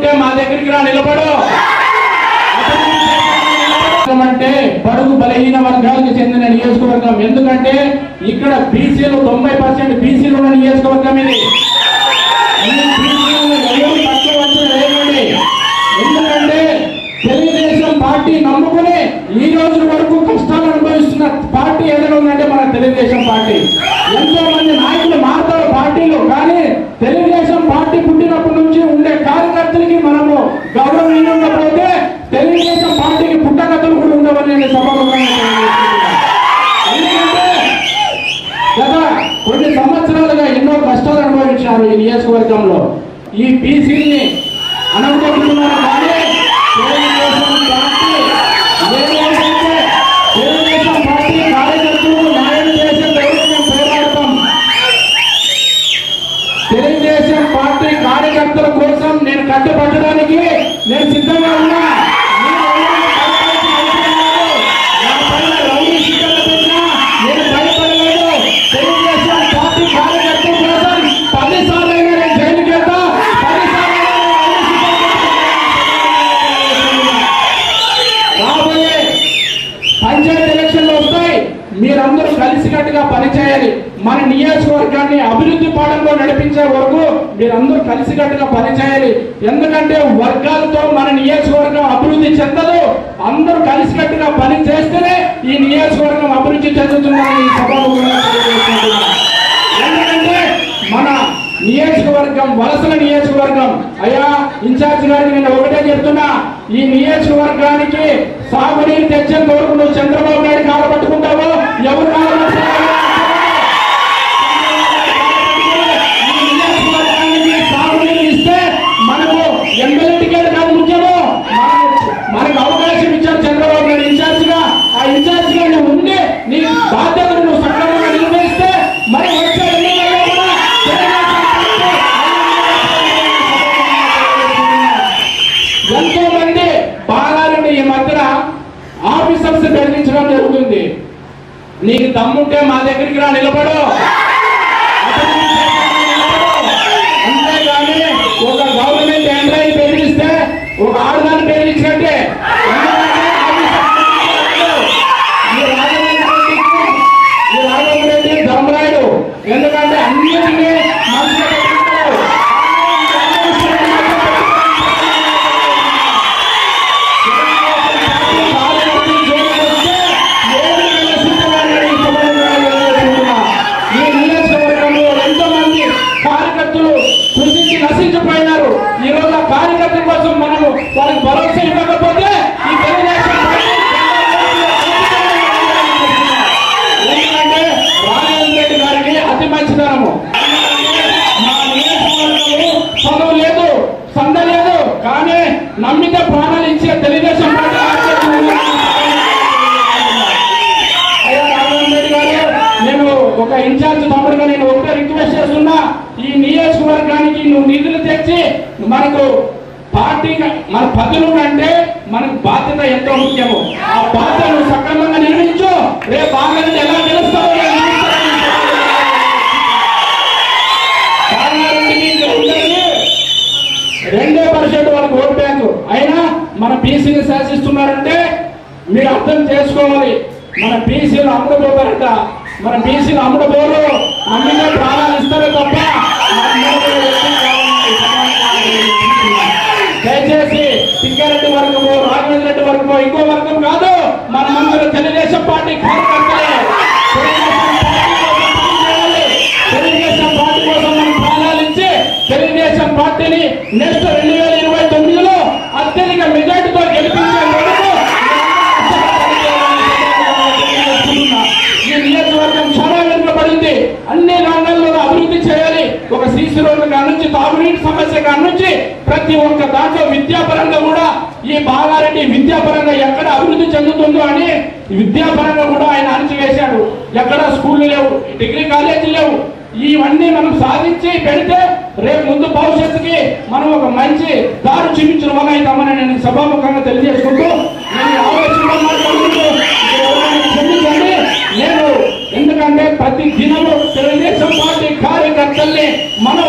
ఉంటే మా దగ్గరికి రా నిలబడు. అంటే బడుగు బలహీన వర్గాలకు చెందిన నియోజకవర్గం. ఎందుకంటే ఇక్కడ బీసీలు తొంభై పర్సెంట్ బీసీలు ఉన్న నియోజకవర్గం ఇది. ఎందుకంటే తెలుగుదేశం పార్టీ నమ్ముకుని ఈ రోజు వరకు కష్టాలు అనుభవిస్తున్న పార్టీ ఏదైనా ఉందంటే మన తెలుగుదేశం పార్టీ. గౌరవం ఉండకపోతే తెలుగుదేశం పార్టీకి పుట్టగతులు కూడా ఉండవని నేను సభాముఖంగా ఎందుకంటే గత కొన్ని సంవత్సరాలుగా ఎన్నో కష్టాలు అనుభవించారు ఈ నియోజకవర్గంలో. ఈ బీసీని అనుభవిస్తున్నారు కానీ మీరందరూ కలిసికట్టుగా పనిచేయాలి. మన నియోజకవర్గాన్ని అభివృద్ధి పాఠంలో నడిపించే వరకు మీరందరూ కలిసికట్టుగా పనిచేయాలి. ఎందుకంటే వర్గాలతో మన నియోజకవర్గం అభివృద్ధి చెందదు. అందరూ కలిసికట్టుగా పని చేస్తేనే ఈ నియోజకవర్గం అభివృద్ధి చెందుతుందని ఎందుకంటే మన నియోజకవర్గం వలసల నియోజకవర్గం అయ్యా ఇన్ఛార్జ్ గారికి నేను ఒకటే చెప్తున్నా ఈ నియోజకవర్గానికి సాగునీరు తెచ్చేంత వరకు నువ్వు చంద్రబాబు నాయుడు కాల ఆఫీసర్స్ బెదిరించడం జరుగుతుంది. నీకు దమ్ముంటే మా దగ్గరికి రా నిలబడు. మనము భరోసా ఇవ్వకపోతే ఈ తెలుగుదేశం ఎందుకంటే రాజేంద్ర రెడ్డి గారికి అతి మంచితనము. మా నియోజకవర్గంలో చదువు లేదు సంద లేదు కానీ నమ్మితే ప్రాణాలు ఇచ్చే తెలుగుదేశం పార్టీ గారు నేను ఒక ఇన్ఛార్జ్ తమ్ముడుగా నేను ఒకటే రిక్వెస్ట్ చేస్తున్నా ఈ నియోజకవర్గానికి నువ్వు నిధులు తెచ్చి మనకు పార్టీ మన పదులు అంటే మనకు బాధ్యత ఎంతో ముఖ్యము. ఆ బాధ్యతను సక్రమంగా నిర్వహించు. రేపు బాగా ఎలా గెలుస్తావు రెండే పర్సెంట్ వాళ్ళకి ఓట్ బ్యాంకు. అయినా మన బీసీని శాసిస్తున్నారంటే మీరు అర్థం చేసుకోవాలి. మన బీసీలు అమ్ముడుపోతారంట మన బీసీలు అమ్ముడుపోరు నమ్మితే ఇంకో కాదు. మనమందరూ తెలుగుదేశం పార్టీ కార్యకర్తలే. తెలుగుదేశం పార్టీ కోసం తెలుగుదేశం పార్టీ కోసం మనం ప్రాణాలు ఇచ్చి తెలుగుదేశం పార్టీని నెక్స్ట్ రెండు వేల ఇరవై తొమ్మిదిలో అత్యధిక మెజార్టీతో గెలిపించే వరకు ఈ నియోజకవర్గం చాలా వెనుకబడింది అన్ని రంగాల్లో అభివృద్ధి చేయాలి. ఒక సీసీ రోడ్డు కాడ నుంచి తాగునీటి సమస్య కానుంచి ప్రతి ఒక్క దాంట్లో విద్యాపరంగా కూడా ఈ బాగారెడ్డి విద్యాపరంగా చెందుతుందో అని విద్యాపరంగా కూడా ఆయన అణిచివేశాడు. ఎక్కడ స్కూళ్ళు లేవు డిగ్రీ కాలేజీలు లేవు. ఇవన్నీ మనం సాధించి పెడితే రేపు ముందు భవిష్యత్తుకి మనం ఒక మంచి దారు చూపించిన వల్ల అవుతామని నేను సభాముఖంగా తెలియజేసుకుంటూ నేను క్షమించండి. నేను ఎందుకంటే ప్రతి దినము తెలుగుదేశం పార్టీ కార్యకర్తల్ని మనం